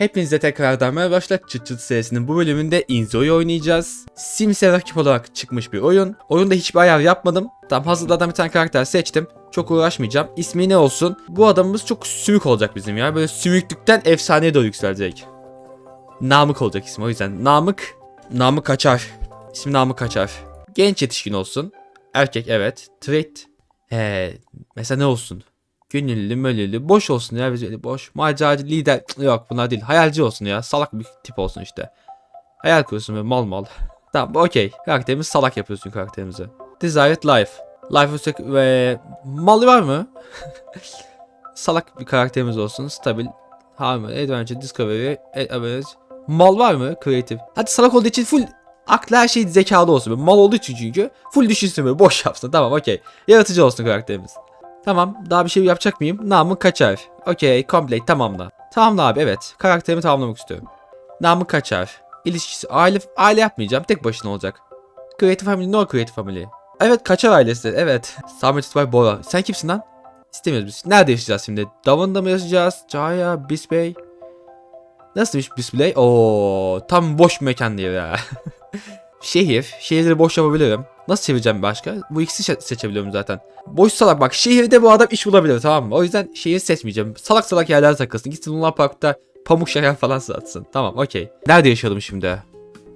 Hepinize tekrardan merhaba arkadaşlar. Çıt Çıt serisinin bu bölümünde Inzo'yu oynayacağız. Sims'e rakip olarak çıkmış bir oyun. Oyunda hiçbir ayar yapmadım. Tam hazırladan bir tane karakter seçtim. Çok uğraşmayacağım. İsmi ne olsun? Bu adamımız çok sümük olacak bizim ya. Böyle sümüklükten efsaneye doğru yükselecek. Namık olacak ismi o yüzden. Namık. Namık Kaçar. İsmi Namık Kaçar. Genç yetişkin olsun. Erkek evet. Trait. Ee, mesela ne olsun? Gönüllü mölülü boş olsun ya biz boş. Maceracı lider yok bunlar değil hayalci olsun ya salak bir tip olsun işte. Hayal kursun ve mal mal. Tamam okey. Karakterimiz salak yapıyorsun karakterimizi Desired Life. Life Usek ve malı var mı? Salak bir karakterimiz olsun stabil. Harmony Adventure Discovery e- Average. Mal var mı? Creative. Hadi salak olduğu için full aklı her şey zekalı olsun. Mal olduğu için çünkü full düşünsün böyle boş yapsın. Tamam okey. Yaratıcı olsun karakterimiz Tamam daha bir şey yapacak mıyım? Namık Kaçar. Okey complete tamamla. Tamamla abi evet. Karakterimi tamamlamak istiyorum. Namık Kaçar. İlişkisi aile, aile yapmayacağım tek başına olacak. Creative Family no Creative Family. Evet Kaçar ailesi evet. Samet İtbay Bora. Sen kimsin lan? İstemiyoruz biz. Nerede yaşayacağız şimdi? Davanda mı yaşayacağız? Cahaya, Bisbey. Nasılmış Bisbey? Oo tam boş mekan diyor ya. Şehir. Şehirleri boş yapabilirim. Nasıl çevireceğim başka? Bu ikisi seçebiliyorum zaten. Boş salak bak şehirde bu adam iş bulabilir tamam mı? O yüzden şehir seçmeyeceğim. Salak salak yerlerde takılsın. Gitsin Luna Park'ta pamuk şeker falan satsın. Tamam okey. Nerede yaşayalım şimdi?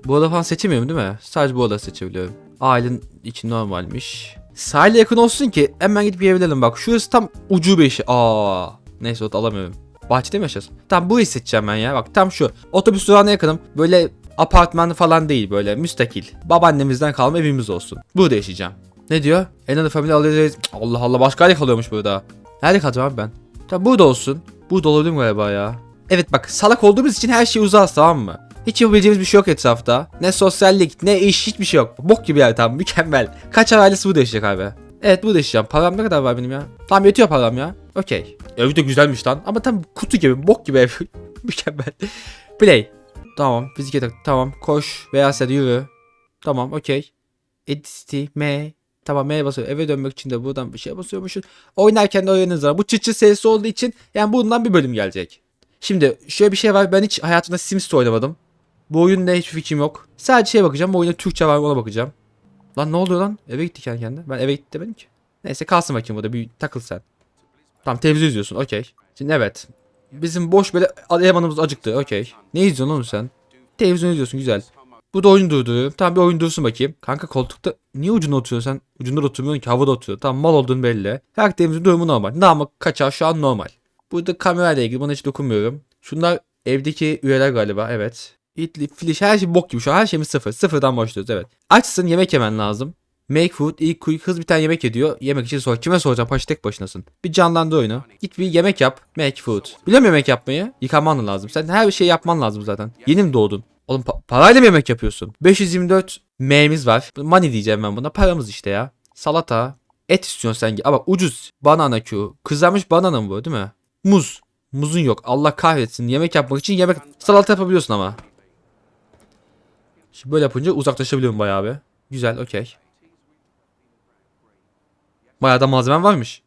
Bu oda falan seçemiyorum değil mi? Sadece bu oda seçebiliyorum. Ailen için normalmiş. Sahile yakın olsun ki hemen gidip yiyebilelim bak. Şurası tam ucube işi. Aa. Neyse o da alamıyorum. Bahçede mi yaşasın? Tamam bu seçeceğim ben ya. Bak tam şu. Otobüs durağına yakınım. Böyle apartman falan değil böyle müstakil. Babaannemizden kalma evimiz olsun. Burada yaşayacağım. Ne diyor? Another family always... Allah Allah başka yerde kalıyormuş burada. Nerede kalacağım abi ben? Tamam burada olsun. Burada olabilirim galiba ya. Evet bak salak olduğumuz için her şey uzağız tamam mı? Hiç yapabileceğimiz bir şey yok etrafta. Ne sosyallik, ne iş, hiçbir şey yok. Bok gibi yer tamam mükemmel. Kaç ailesi burada yaşayacak abi. Evet burada yaşayacağım. Param ne kadar var benim ya? Tamam yetiyor param ya. Okey. Ev de güzelmiş lan. Ama tam kutu gibi, bok gibi ev. mükemmel. Play. Tamam. Fizik yatak. Tamam. Koş. Veya sen yürü. Tamam. Okey. Editi. M. Tamam M'ye basıyor. Eve dönmek için de buradan bir şey basıyormuşsun. Oynarken de var. Bu çıt serisi olduğu için yani bundan bir bölüm gelecek. Şimdi şöyle bir şey var. Ben hiç hayatımda Sims'te oynamadım. Bu oyunda hiçbir fikrim yok. Sadece şeye bakacağım. Bu oyunda Türkçe var mı ona bakacağım. Lan ne oluyor lan? Eve gitti kendi kendine. Ben eve gitti demedim ki. Neyse kalsın bakayım burada. Bir takıl sen. Tamam televizyon izliyorsun. Okey. Şimdi evet. Bizim boş böyle elemanımız acıktı. Okey. Ne izliyorsun oğlum sen? Televizyon izliyorsun güzel. Bu da oyun durduruyorum. Tamam bir oyun dursun bakayım. Kanka koltukta niye ucunda oturuyorsun sen? Ucunda da oturmuyorsun ki havada oturuyor. Tamam mal olduğun belli. Karakterimizin durumu normal. Namık kaçar şu an normal. Burada kamerayla ilgili buna hiç dokunmuyorum. Şunlar evdeki üyeler galiba evet. Itli, filiş her şey bok gibi şu an her şeyimiz sıfır. Sıfırdan başlıyoruz evet. Açsın yemek yemen lazım. Make food, eat quick, hız bir tane yemek ediyor. Yemek için sor. Kime soracağım? Paşa tek başınasın. Bir canlandı oyunu. Git bir yemek yap. Make food. Biliyor musun yemek yapmayı? Yıkaman lazım. Sen her bir şey yapman lazım zaten. Yeni mi doğdun? Oğlum pa- parayla mı yemek yapıyorsun? 524 M'miz var. Money diyeceğim ben buna. Paramız işte ya. Salata. Et istiyorsun sen. Ama ucuz. Banana Q. Kızarmış banana mı bu değil mi? Muz. Muzun yok. Allah kahretsin. Yemek yapmak için yemek salata yapabiliyorsun ama. Şimdi böyle yapınca uzaklaşabiliyorum bayağı bir. Güzel okey. Bayağı da malzemen varmış.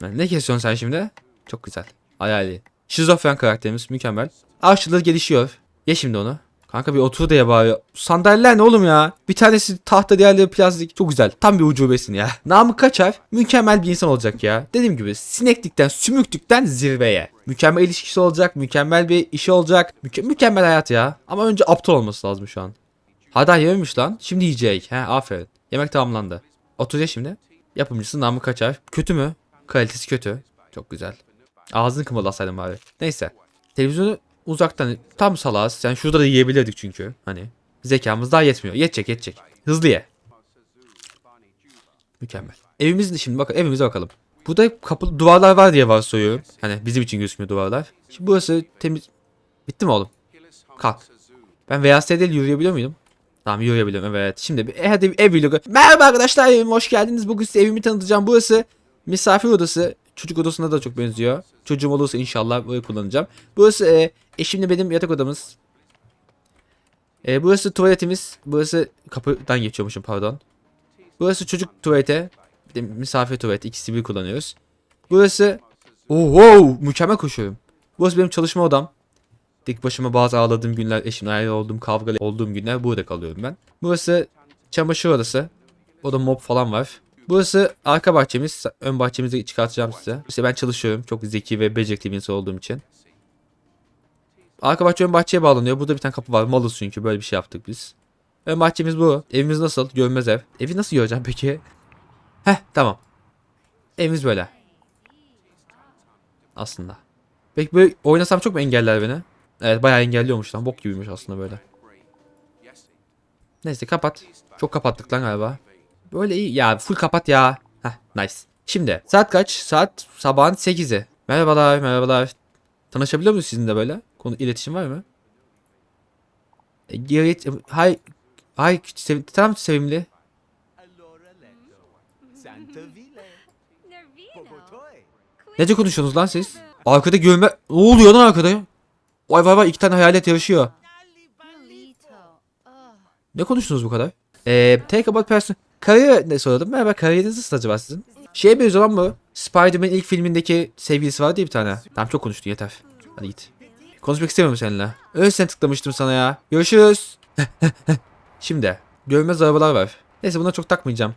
Ne kesiyorsun sen şimdi? Çok güzel. Hayali. Şizofren karakterimiz mükemmel. Aşçılığı gelişiyor. Ye şimdi onu. Kanka bir otur ya bari. Sandalyeler ne oğlum ya? Bir tanesi tahta diğerleri plastik. Çok güzel. Tam bir ucubesin ya. Namık Kaçar mükemmel bir insan olacak ya. Dediğim gibi sineklikten, sümüklükten zirveye. Mükemmel ilişkisi olacak. Mükemmel bir işi olacak. Müke- mükemmel hayat ya. Ama önce aptal olması lazım şu an. Hada yememiş lan. Şimdi yiyecek. He aferin. Yemek tamamlandı. Otur ya şimdi. Yapımcısı Namık Kaçar. Kötü mü? Kalitesi kötü. Çok güzel. Ağzını kımıldasaydın bari. Neyse. Televizyonu uzaktan tam salaz. Yani şurada da yiyebilirdik çünkü. Hani zekamız daha yetmiyor. Yetecek yetecek. Hızlı ye. Mükemmel. Evimizin şimdi bakın evimize bakalım. Burada kapı duvarlar var diye varsayıyorum. Hani bizim için gözükmüyor duvarlar. Şimdi burası temiz. Bitti mi oğlum? Kalk. Ben VSD değil yürüyebiliyor muydum? Tamam yürüyebiliyorum evet. Şimdi bir, e, hadi ev vlogu. Merhaba arkadaşlar evime hoş geldiniz. Bugün size evimi tanıtacağım. Burası misafir odası. Çocuk odasına da çok benziyor. Çocuğum olursa inşallah böyle kullanacağım. Burası e, eşimle benim yatak odamız. E, burası tuvaletimiz. Burası kapıdan geçiyormuşum pardon. Burası çocuk tuvalete. De misafir tuvaleti. İkisi bir kullanıyoruz. Burası Oh wow, mükemmel koşuyorum. Burası benim çalışma odam. Tek başıma bazı ağladığım günler, eşimle ayrı olduğum, kavgalı olduğum günler burada kalıyorum ben. Burası çamaşır odası. O da mop falan var. Burası arka bahçemiz. Ön bahçemizi çıkartacağım size. İşte ben çalışıyorum. Çok zeki ve becerikli bir insan olduğum için. Arka bahçe ön bahçeye bağlanıyor. Burada bir tane kapı var. Malız çünkü böyle bir şey yaptık biz. Ön bahçemiz bu. Evimiz nasıl? Görmez ev. Evi nasıl göreceğim peki? Heh tamam. Evimiz böyle. Aslında. Peki böyle oynasam çok mu engeller beni? Evet bayağı engelliyormuş lan. Bok gibiymiş aslında böyle. Neyse kapat. Çok kapattık lan galiba. Böyle iyi. Ya full kapat ya. Heh nice. Şimdi saat kaç? Saat sabahın 8'i. Merhabalar merhabalar. Tanışabiliyor muyuz sizinle böyle? Konu iletişim var mı? E, Geri... Hay... Hay sev, tam sevimli. Nece konuşuyorsunuz lan siz? Arkada görme... Ne oluyor lan arkada? Vay vay vay iki tane hayalet yarışıyor. Ne konuştunuz bu kadar? Eee take about person. Kariyer ne sordum? Merhaba kariyeriniz nasıl acaba sizin? Şey bir zaman mı? Spider-Man ilk filmindeki sevgilisi vardı ya bir tane. Tamam çok konuştun yeter. Hadi git. Konuşmak istemiyorum seninle. Öylesine tıklamıştım sana ya. Görüşürüz. Şimdi. Görmez arabalar var. Neyse buna çok takmayacağım.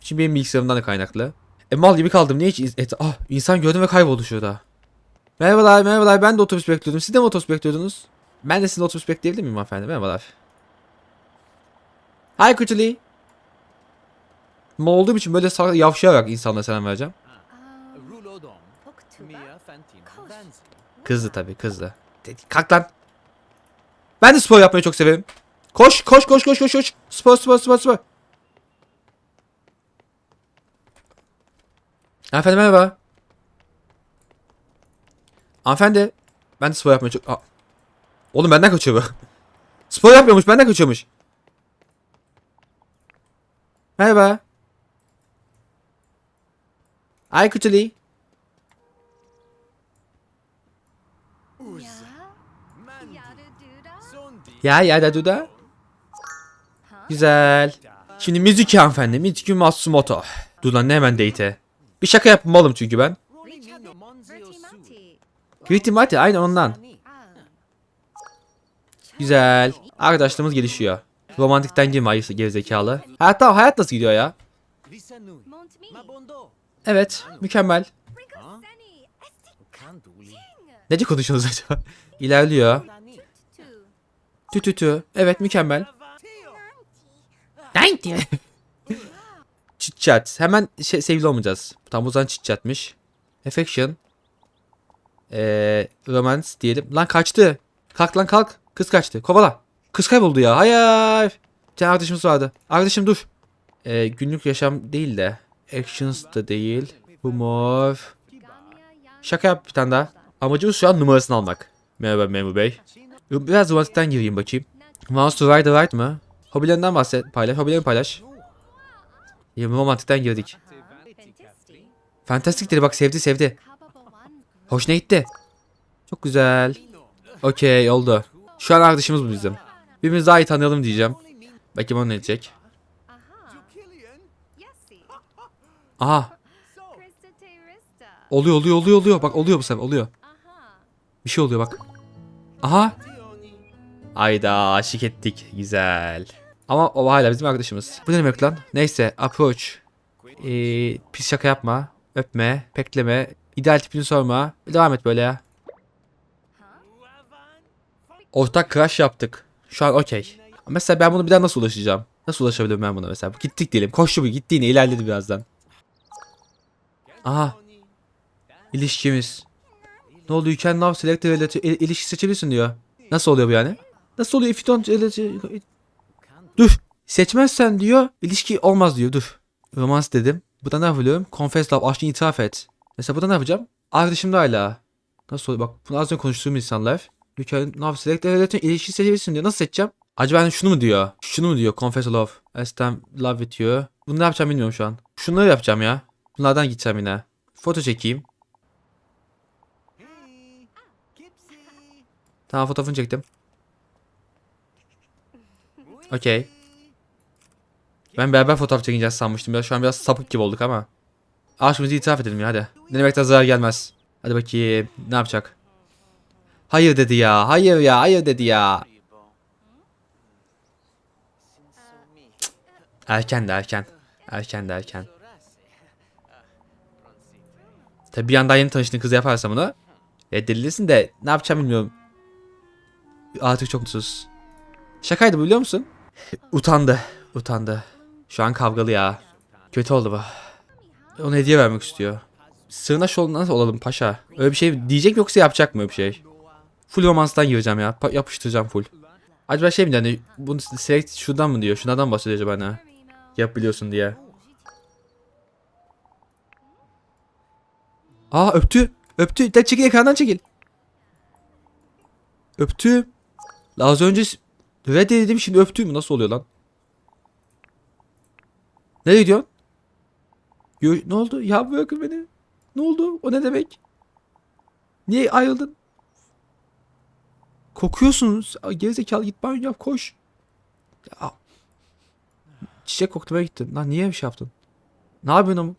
Şimdi benim bilgisayarımdan da kaynaklı. E mal gibi kaldım. Niye hiç... Et ah insan gördüm ve kayboldu şurada. Merhabalar merhabalar ben de otobüs bekliyordum. Siz de mi otobüs bekliyordunuz? Ben de sizin otobüs bekleyebilir miyim hanımefendi? Merhabalar. Hi Kutuli. Mal olduğum için böyle yavşayarak insanlara selam vereceğim. Kızdı tabii kızdı. Dedi, kalk lan. Ben de spor yapmayı çok severim. Koş koş koş koş koş koş. Spor spor spor spor. Hanımefendi merhaba. Hanımefendi. Ben de spor yapmayı çok... Aa. Oğlum benden kaçıyor bu. spor yapmıyormuş benden kaçıyormuş. Merhaba. Ay. Usa. Ya. Ya da duda. Güzel. Şimdi Mizuki hanımefendi. Mizuki Matsumoto. Dur lan ne hemen date. Bir şaka yapmalım çünkü ben. Gritty Mati aynı ondan. Güzel. Arkadaşlığımız gelişiyor. Romantikten girme ayısı gerizekalı. Hayat tamam hayat nasıl gidiyor ya? Evet mükemmel. Nece konuşuyorsunuz acaba? İlerliyor. Tü tü tü. Evet mükemmel. Tio. Chit chat. Hemen şey, sevgili olmayacağız. Tam o zaman chatmiş. Affection. Ee, romance diyelim. Lan kaçtı. Kalk lan kalk. Kız kaçtı. Kovala. Kız kayboldu ya. Hayır. Bir arkadaşımız vardı. Arkadaşım dur. Ee, günlük yaşam değil de. Actions da değil. Humor. Şaka yap bir tane daha. Amacımız şu an numarasını almak. Merhaba memur bey. Biraz romantikten gireyim bakayım. Mouse to ride the right mı? Hobilerinden bahset. Paylaş. Hobilerini paylaş. Ya romantikten girdik. Fantastic. Fantastik dedi bak sevdi sevdi. Hoşuna gitti. Çok güzel. Okey oldu. Şu an arkadaşımız bu bizim. Birbirimizi daha iyi tanıyalım diyeceğim. Bakayım o ne diyecek. Aha. Oluyor oluyor oluyor oluyor. Bak oluyor bu sefer oluyor. Bir şey oluyor bak. Aha. Ayda aşık ettik. Güzel. Ama o hala bizim arkadaşımız. Bu ne demek lan? Neyse approach. Ee, pis şaka yapma. Öpme. Pekleme. İdeal tipini sorma. Devam et böyle ya. Ortak crush yaptık. Şu an okey. Mesela ben bunu bir daha nasıl ulaşacağım? Nasıl ulaşabilirim ben buna mesela? Gittik diyelim. Koştu bu gitti yine ilerledi birazdan. Aha. İlişkimiz. Ne oldu? You can now select relative. İl- ilişki seçebilirsin diyor. Nasıl oluyor bu yani? Nasıl oluyor? If you don't... Dur. Seçmezsen diyor ilişki olmaz diyor. Dur. Romans dedim. Bu da ne yapıyorum? Confess love. Aşkını itiraf et. Mesela burada ne yapacağım? Arkadaşım da hala. Nasıl oluyor? Bak bunu az önce konuştuğum insanlar. Select a relative. ilişki seçebilirsin diyor. Nasıl seçeceğim? Acaba hani şunu mu diyor? Şunu mu diyor? Confess love. Stand love with you. Bunu ne yapacağım bilmiyorum şu an. Şunları yapacağım ya. Bunlardan gideceğim yine. Foto çekeyim. Tamam fotoğrafını çektim. Okey. Ben beraber fotoğraf çekeceğiz sanmıştım. Ya şu an biraz sapık gibi olduk ama. Aşkımızı itiraf edelim ya hadi. Ne demekten zarar gelmez. Hadi bakayım. Ne yapacak? Hayır dedi ya. Hayır ya. Hayır dedi ya. Erken de erken. Erken de erken. Tabi bir yandan yeni tanıştığın kızı yaparsam bunu reddedilirsin de ne yapacağım bilmiyorum. Artık çok mutsuz. Şakaydı bu biliyor musun? utandı. Utandı. Şu an kavgalı ya. Kötü oldu bu. Ona hediye vermek istiyor. Sığınaş nasıl olalım paşa? Öyle bir şey diyecek yoksa yapacak mı öyle bir şey? Full romanstan gireceğim ya. Pa- yapıştıracağım full. Acaba şey mi hani bunu select şuradan mı diyor? Mı bahsediyor acaba ne? Yap biliyorsun diye. Aa öptü. Öptü. De çekil ekrandan çekil. Öptü. Az önce s- reddedim şimdi öptü mü? Nasıl oluyor lan? Nereye gidiyorsun? Yo, ne oldu? Ya bırakın beni. Ne oldu? O ne demek? Niye ayrıldın? Kokuyorsunuz. Gerizekalı git banyo yap koş. Ya. Çiçek koklamaya gittin. Lan niye bir şey yaptın? Ne yapıyorsun ama?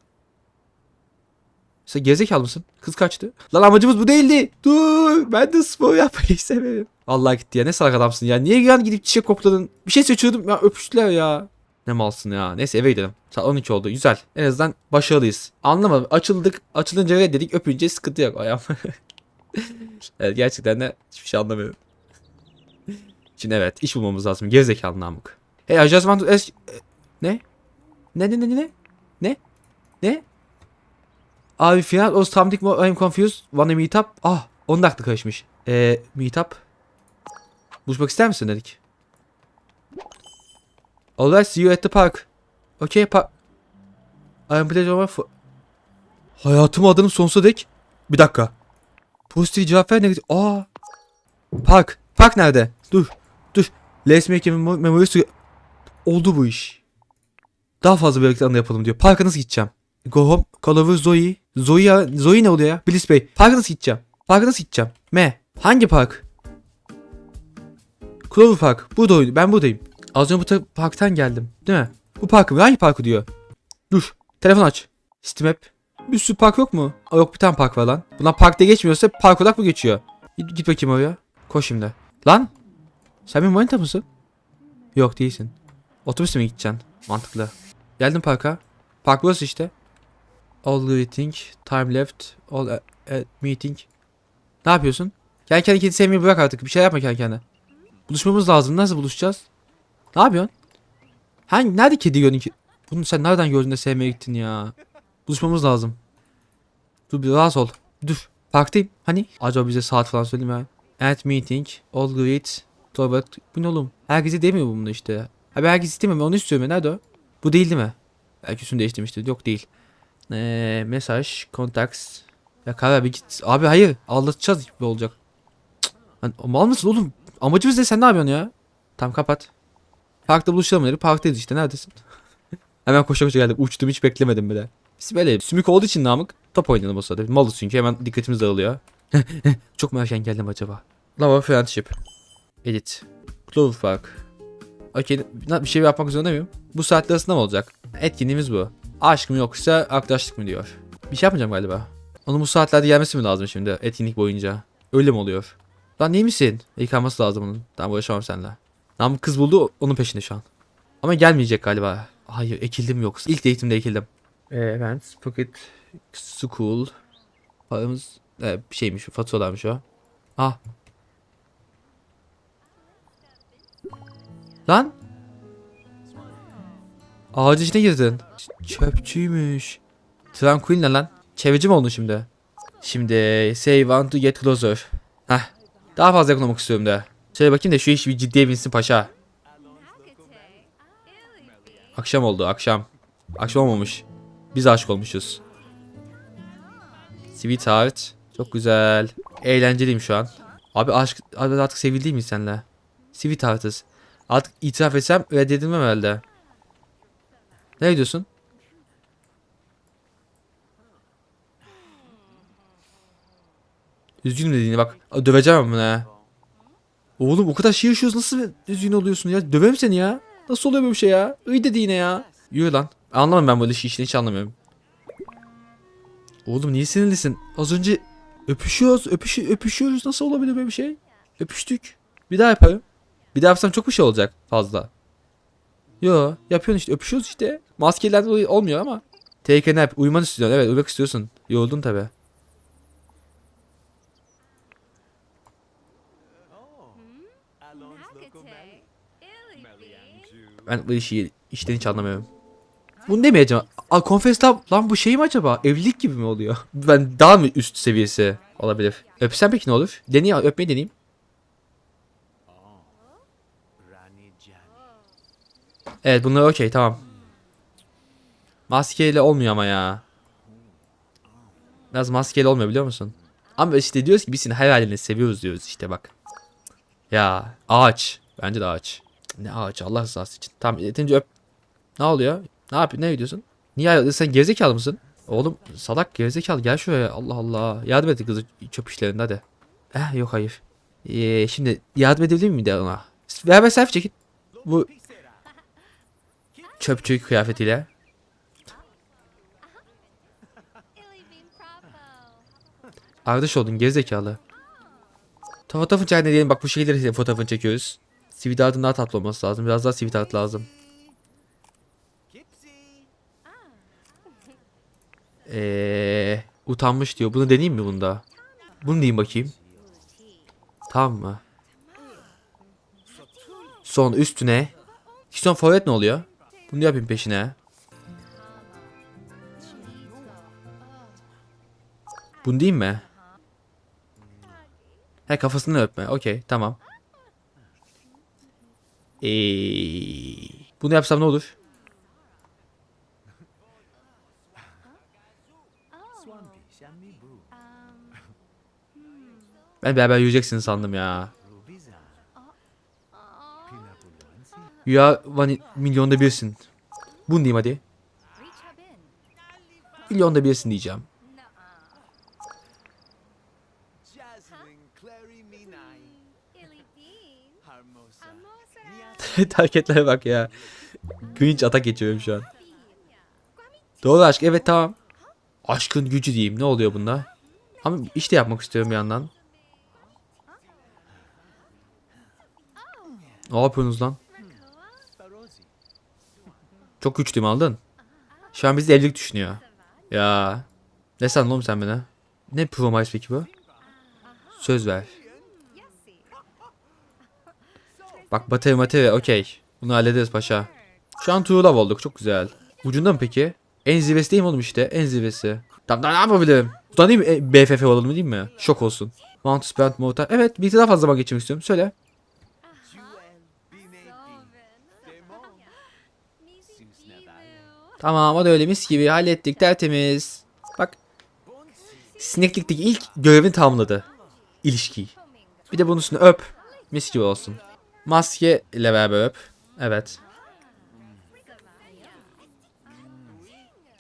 Sen gerizekalı mısın? Kız kaçtı. Lan amacımız bu değildi. Dur. Ben de spor yapmayı severim. Allah gitti ya. Ne salak adamsın ya. Niye yani gidip çiçek kokladın? Bir şey seçiyordum ya öpüştüler ya. Ne malsın ya. Neyse eve gidelim. Saat 12 oldu. Güzel. En azından başarılıyız. Anlamadım. Açıldık. Açılınca dedik Öpünce sıkıntı yok. Ayağım. evet gerçekten de hiçbir şey anlamıyorum. Şimdi evet iş bulmamız lazım. Gerizekalı namık. Hey want to ask... Ne? Ne ne ne ne? Ne? Ne? Abi final or something more I'm confused. Wanna meet up? Ah 10 dakika karışmış. Eee meet up. Buluşmak ister misin dedik. Alright see you at the park. Okay park. I'm pleasure over for... Hayatım adını sonsuza dek. Bir dakika. Pozitif cevap ver negatif. Aa. Park. Park nerede? Dur. Dur. Let's make a memo- memories to... Oldu bu iş. Daha fazla birlikte anı yapalım diyor. Parka nasıl gideceğim? Go home. Call over Zoe. Zoe ya. Zoe ne oluyor ya? Bliss Bey. Parka nasıl gideceğim? Parka nasıl gideceğim? Me. Hangi park? Clover Park. Burada oydu. Ben buradayım. Az önce bu ta- parktan geldim. Değil mi? Bu parkı mı? Hangi parkı diyor? Dur. Telefon aç. Steam App. Bir sürü park yok mu? Aa, yok bir tane park var lan. Bunlar park diye geçmiyorsa park olarak mı geçiyor? Git, git bakayım oraya. Koş şimdi. Lan. Sen benim manita mısın? Yok değilsin. Otobüsle mi gideceksin? Mantıklı. Geldim parka. Park burası işte. All waiting. Time left. All at, at meeting. Ne yapıyorsun? Kendi kedi sevmeyi bırak artık. Bir şey yapma kendi kendine. Buluşmamız lazım. Nasıl buluşacağız? Ne yapıyorsun? Hangi, nerede kedi gördün ki? Bunu sen nereden gördün de sevmeye gittin ya? Buluşmamız lazım. Dur bir rahat ol. Dur. Parktayım. Hani? Acaba bize saat falan söyleyeyim ya. At meeting. All great. Toward. Bu ne oğlum? Herkese demiyor bu bunu işte. Abi herkes istemiyor. Onu istiyorum. ya. Nerede o? Bu değil değil mi? Belki üstünü değiştirmiştir. Yok değil. Ee, mesaj. Contacts. Ya karar bir git. Abi hayır. Aldatacağız gibi olacak. Cık. Lan, mal mısın oğlum? Amacımız ne? Sen ne yapıyorsun ya? Tamam kapat. Parkta buluşalım dedi. Parktayız işte. Neredesin? Hemen koşa koşa geldim. Uçtum hiç beklemedim bile. Biz böyle sümük olduğu için namık top oynayalım o sırada. Malız çünkü hemen dikkatimiz dağılıyor. Çok mu erken geldim acaba? Lava Friendship. Edit. Clover Park. Okey bir şey yapmak zorunda mıyım? Bu saatte arasında mı olacak? Etkinliğimiz bu. Aşk mı yoksa arkadaşlık mı diyor. Bir şey yapmayacağım galiba. Onun bu saatlerde gelmesi mi lazım şimdi etkinlik boyunca? Öyle mi oluyor? Lan iyi misin? Yıkanması lazım onun. Tamam uğraşamam seninle. Namık kız buldu onun peşinde şu an. Ama gelmeyecek galiba. Hayır ekildim yoksa. İlk eğitimde ekildim. Evet. Pocket School. Paramız e, şeymiş. Faturalarmış o. Ah. Lan. Ağacın içine girdin. Ç- Çöpçüymüş. Tranquil lan? Çevreci mi oldun şimdi? Şimdi say want to get closer. Heh. Daha fazla yakın olmak istiyorum da. Şöyle bakayım da şu iş bir ciddiye binsin paşa. Akşam oldu akşam. Akşam olmamış. Biz aşık olmuşuz. Sweetheart. Çok güzel. Eğlenceliyim şu an. Abi aşk abi artık sevgili değil miyiz seninle? Sweetheart'ız. Artık itiraf etsem reddedilmem herhalde. Ne diyorsun? Üzgünüm dediğini bak. Döveceğim bunu ha. Oğlum o kadar şey yaşıyoruz nasıl üzgün oluyorsun ya? Döverim seni ya. Nasıl oluyor böyle bir şey ya? İyi dedi yine ya. Yürü lan. Anlamam ben böyle işi işini hiç anlamıyorum. Oğlum niye sinirlisin? Az önce Öpüşüyoruz, öpüşü, öpüşüyoruz. Nasıl olabilir böyle bir şey? Öpüştük. Bir daha yaparım. Bir daha yapsam çok bir şey olacak fazla. Yo, yapıyorsun işte. Öpüşüyoruz işte. Maskelerden olmuyor ama. Take a nap. Uyumanı istiyorsun. Evet, uyumak istiyorsun. Yoruldun tabi. Ben bu işi işten hiç anlamıyorum. Bu ne mi acaba? Aa, Confess Love lan bu şey mi acaba? Evlilik gibi mi oluyor? Ben daha mı üst seviyesi olabilir? Öpsem peki ne olur? Deneyim, öpmeyi deneyeyim. Evet bunlar okey tamam. Maskeyle olmuyor ama ya. Biraz maskeyle olmuyor biliyor musun? Ama işte diyoruz ki biz seni her halini seviyoruz diyoruz işte bak. Ya ağaç. Bence de ağaç. Ne ağaç Allah rızası için. Tamam yetince öp. Ne oluyor? Ne yapıyorsun? Ne gidiyorsun? Niye ayrıldın? Sen gerizekalı mısın? Oğlum salak gerizekalı gel şuraya. Allah Allah. Yardım et kızı çöp işlerinde hadi. Eh yok hayır. Ee, şimdi yardım edebilir miyim de ona? Beraber selfie çekin. Bu Picera. çöpçü kıyafetiyle. Arkadaş oldun gerizekalı. Fotoğrafını çekelim diyelim bak bu şekilde fotoğrafını çekiyoruz. Sweetheart'ın daha tatlı olması lazım. Biraz daha sweetheart lazım. Eee utanmış diyor. Bunu deneyeyim mi bunda? Bunu diyeyim bakayım. Tamam mı? Son üstüne. Son forvet ne oluyor? Bunu yapayım peşine. Bunu diyeyim mi? He kafasını öpme. Okey tamam. Eee, bunu yapsam ne olur? Ben beraber yürüyeceksiniz sandım ya. Ya vani milyonda birsin. Bunu diyeyim hadi. Milyonda birsin diyeceğim. Hareketlere bak ya. Grinch atak geçiyorum şu an. Doğru aşk evet tamam. Aşkın gücü diyeyim ne oluyor bunda? Ama işte yapmak istiyorum bir yandan. Ne yapıyorsunuz lan? Çok güçlüyüm aldın. Şu an bizi evlilik düşünüyor. Ya. Ne sandın oğlum sen bana? Ne promise peki bu? Söz ver. Bak bateri materi okey. Bunu hallederiz paşa. Şu an tuğla olduk çok güzel. Ucunda mı peki? En zirvesi oğlum işte? En zirvesi. Tamam daha ne yapabilirim? Buradan değil mi? E, BFF olalım değil mi? Şok olsun. Mount Spent Mortar. Evet bir daha fazla zaman geçirmek istiyorum. Söyle. Tamam o da öyle mis gibi hallettik tertemiz. Bak sineklikteki ilk görevini tamamladı. İlişkiyi. Bir de bunun üstüne öp. Mis gibi olsun. Maske ile beraber öp. Evet.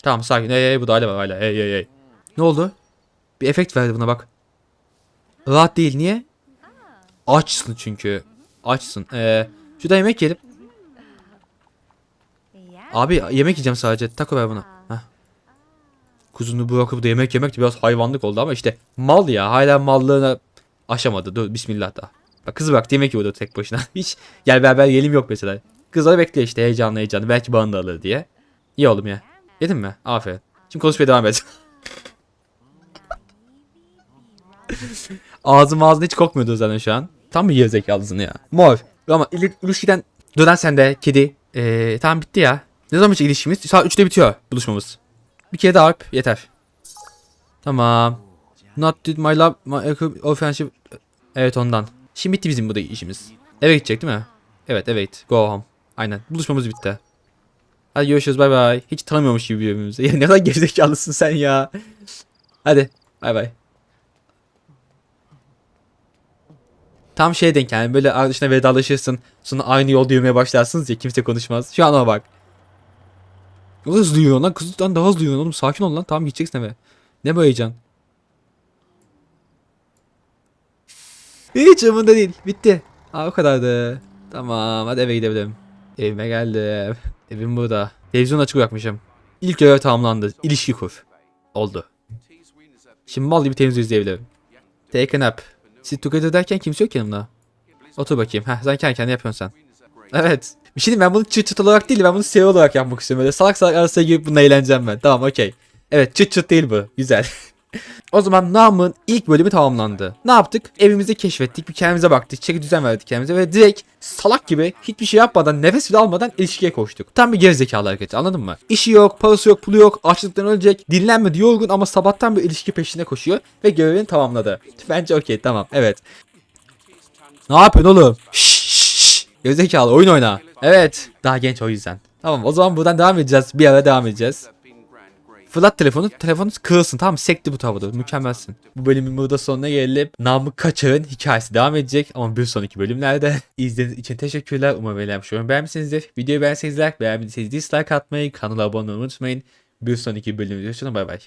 Tamam sakin. Hey hey bu da hala hala. Hey hey hey. Ne oldu? Bir efekt verdi buna bak. Rahat değil niye? Açsın çünkü. Açsın. Ee, şurada yemek. Yeah. Abi yemek yiyeceğim sadece. Taco ver bana. Heh. Kuzunu bırakıp da yemek yemek de biraz hayvanlık oldu ama işte mal ya. Hala mallığına aşamadı. Dur bismillah da. Bak kız bıraktı yemek yiyordu tek başına. Hiç gel beraber yiyelim yok mesela. Kızlar bekliyor işte heyecanlı heyecanlı. Belki bana da alır diye. İyi oğlum ya. Yedin mi? Aferin. Şimdi konuşmaya devam et. Ağzım ağzın hiç kokmuyordu zaten şu an. Tam bir gerizekalısın ya. Mor. Ama il- ilişkiden dönen sende kedi. Ee, tamam bitti ya. Ne zaman bitiyor ilişkimiz? Saat 3'te bitiyor buluşmamız. Bir kere daha öp yeter. Tamam. Not did my love my offensive. Evet ondan. Şimdi bitti bizim burada işimiz. Eve gidecek değil mi? Evet evet go home. Aynen buluşmamız bitti. Hadi görüşürüz bay bay. Hiç tanımıyormuş gibi birbirimizi. Ya ne kadar gerizekalısın sen ya. Hadi bay bay. Tam şey denk yani böyle arkadaşına vedalaşırsın. Sonra aynı yolda yürümeye başlarsınız ya kimse konuşmaz. Şu an ona bak. Hızlı yürüyor lan. Kızdan daha hızlı yürüyor oğlum. Sakin ol lan. Tamam gideceksin eve. Ne bu heyecan? Hiç umurumda değil. Bitti. Aa o kadardı. Tamam hadi eve gidebilirim. Evime geldim. Evim burada. Televizyon açık bırakmışım. İlk görev tamamlandı. İlişki kur. Oldu. Şimdi mal gibi televizyon izleyebilirim. Take a nap. Sit together derken kimse yok yanımda. Otur bakayım. Heh sen kendi kendine yapıyorsun sen. Evet. Bir şey ben bunu çıt çıt olarak değil ben bunu seri olarak yapmak istiyorum. Böyle salak salak arasına girip bununla eğleneceğim ben. Tamam okey. Evet çıt çıt değil bu. Güzel. o zaman namın ilk bölümü tamamlandı. Ne yaptık? Evimizi keşfettik. Bir kendimize baktık. Çeki düzen verdik kendimize ve direkt salak gibi hiçbir şey yapmadan nefes bile almadan ilişkiye koştuk. Tam bir gerizekalı hareketi anladın mı? İşi yok, parası yok, pulu yok, açlıktan ölecek, dinlenmedi, yorgun ama sabahtan bir ilişki peşinde koşuyor ve görevini tamamladı. Bence okey tamam evet. Ne yapıyorsun oğlum? Şşş şşş. Gerizekalı oyun oyna. Evet. Daha genç o yüzden. Tamam o zaman buradan devam edeceğiz. Bir ara devam edeceğiz. Fırlat telefonu. Telefonunuz kırılsın. Tamam sekti bu tavada. Mükemmelsin. Bu bölümün burada sonuna gelip Namık Kaçar'ın hikayesi devam edecek. Ama bir sonraki bölümlerde. İzlediğiniz için teşekkürler. Umarım beğenmiş yorum beğenmişsinizdir. Videoyu beğenseniz like, beğenmediyseniz dislike atmayı, kanala abone olmayı unutmayın. Bir sonraki bölümde görüşürüz. Bay bay.